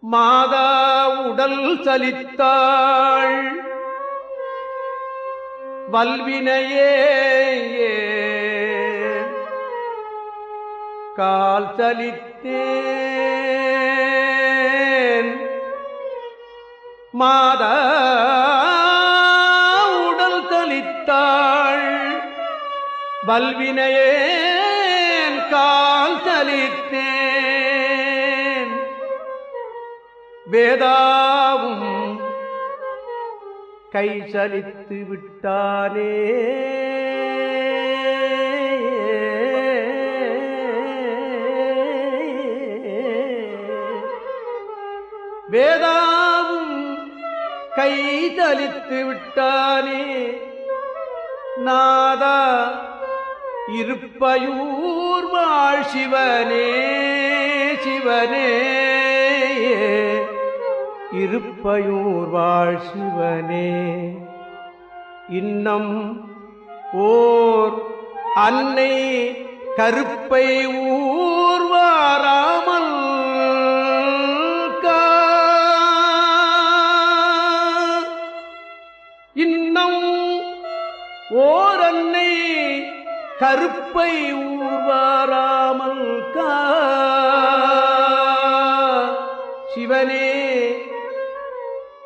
மாதா உடல் சலித்தாள். வல்வினையே கால் சலித்தேன். மாத உடல் தலித்தாள் வல்வினையேன் கால் தலித்தேன் வேதாவும் கை சலித்து விட்டானே வேதா கை தலித்து விட்டானே. நாதா இருப்பயூர் வாழ் சிவனே சிவனே. இருப்பயூர் வாழ் சிவனே. இன்னம் ஓர் அன்னை கருப்பை ஊர்வாரா? இன்னம் ஓரன்னை கருப்பை ஊர்வாராமல் சிவனே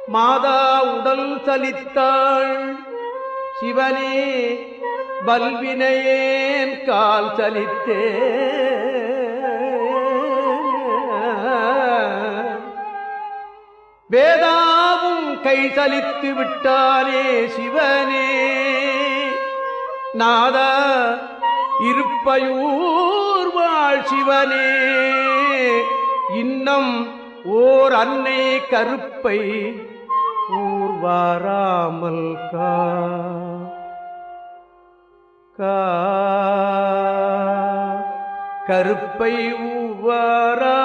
மாதா உடல் சலித்தாள். சிவனே பல்வினையேன் கால் சலித்தே. வேதாவும் கை சலித்து விட்டானே சிவனே. நாதா இருப்பயூர் வாழ் சிவனே. இன்னம் ஓர் அன்னை கருப்பை ஊர்வாராமல் கா கருப்பை ஊவாரா